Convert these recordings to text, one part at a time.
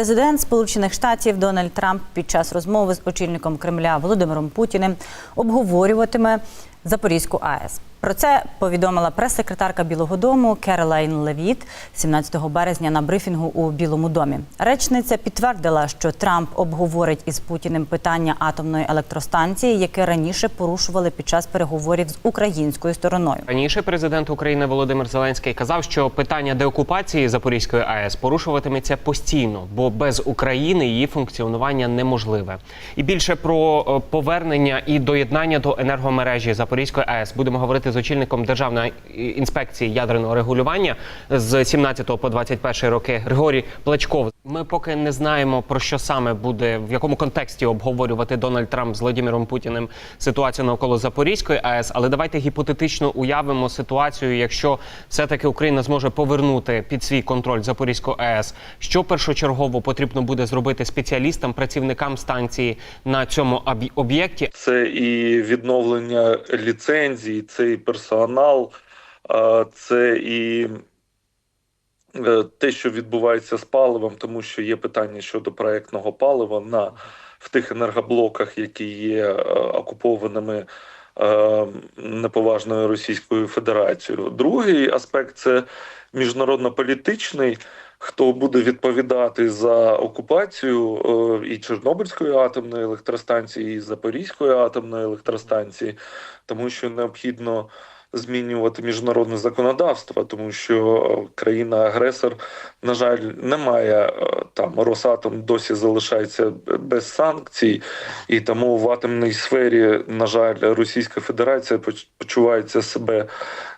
Президент Сполучених Штатів Дональд Трамп під час розмови з очільником Кремля Володимиром Путіним обговорюватиме Запорізьку АЕС. Про це повідомила прес-секретарка Білого Дому Керолайн Левіт 17 березня на брифінгу у Білому домі. Речниця підтвердила, що Трамп обговорить із Путіним питання атомної електростанції, яке раніше порушували під час переговорів з українською стороною. Раніше президент України Володимир Зеленський казав, що питання деокупації Запорізької АЕС порушуватиметься постійно, бо без України її функціонування неможливе. І більше про е, повернення і доєднання до енергомережі Запорізької АЕС будемо говорити з очільником Державної інспекції ядерного регулювання з 17 по 21 роки Григорій Плачков. Ми поки не знаємо про що саме буде в якому контексті обговорювати Дональд Трамп з Владимиром Путіним ситуацію навколо Запорізької АЕС. Але давайте гіпотетично уявимо ситуацію, якщо все-таки Україна зможе повернути під свій контроль Запорізьку АЕС. Що першочергово потрібно буде зробити спеціалістам, працівникам станції на цьому об'є- об'єкті? Це і відновлення ліцензій, це і персонал, це і те, що відбувається з паливом, тому що є питання щодо проектного палива на в тих енергоблоках, які є е, окупованими е, неповажною Російською Федерацією. Другий аспект це міжнародно-політичний. Хто буде відповідати за окупацію е, і Чорнобильської атомної електростанції, і Запорізької атомної електростанції, тому що необхідно змінювати міжнародне законодавство, тому що е, країна-агресор, на жаль, не має е, там Росатом досі залишається без санкцій, і тому в атомній сфері, на жаль, Російська Федерація поч- почувається себе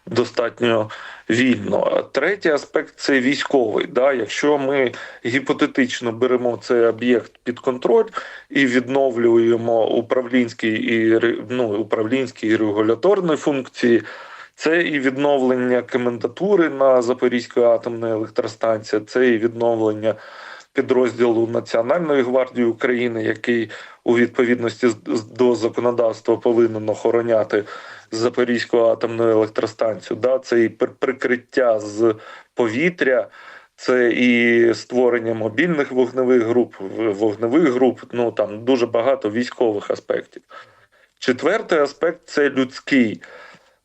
достатньо вільно. Третій аспект це військовий. Да? Якщо ми гіпотетично беремо цей об'єкт під контроль і відновлюємо управлінські і ну, управлінські і регуляторні функції. Це і відновлення комендатури на Запорізькій атомної електростанції, це і відновлення підрозділу Національної гвардії України, який у відповідності до законодавства повинен охороняти Запорізьку атомну електростанцію. Да, це і прикриття з повітря. Це і створення мобільних вогневих груп, вогневих груп. Ну там дуже багато військових аспектів. Четвертий аспект це людський.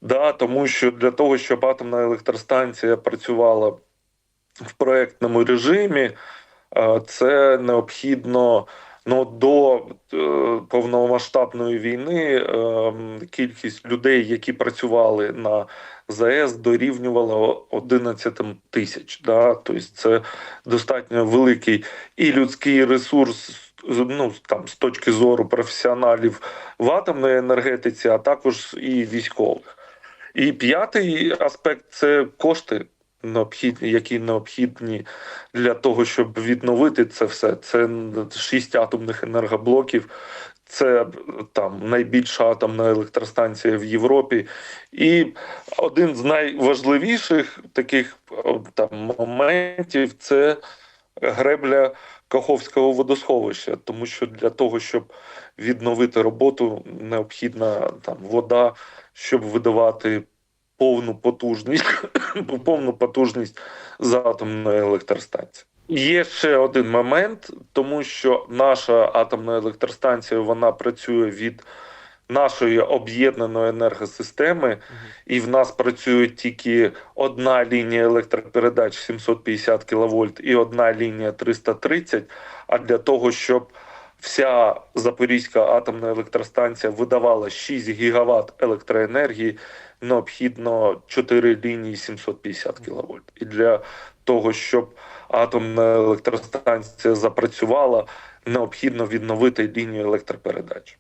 Да, тому що для того, щоб атомна електростанція працювала в проектному режимі, е, це необхідно ну, до е, повномасштабної війни е, кількість людей, які працювали на ЗАЕС, дорівнювала 11 тисяч. Да? Тобто це достатньо великий і людський ресурс. Ну, там, з точки зору професіоналів в атомної енергетиці, а також і військових. І п'ятий аспект це кошти, необхідні, які необхідні для того, щоб відновити це все. Це шість атомних енергоблоків. Це там найбільша атомна електростанція в Європі, і один з найважливіших таких там моментів це гребля Каховського водосховища, тому що для того, щоб відновити роботу, необхідна там вода, щоб видавати повну потужність, повну потужність з атомної електростанції. Є ще один момент, тому що наша атомна електростанція вона працює від нашої об'єднаної енергосистеми, і в нас працює тільки одна лінія електропередач 750 кВт і одна лінія 330. А для того, щоб вся Запорізька атомна електростанція видавала 6 гігават електроенергії, необхідно 4 лінії 750 кВт. І для того, щоб атомна електростанція запрацювала, необхідно відновити лінію електропередач.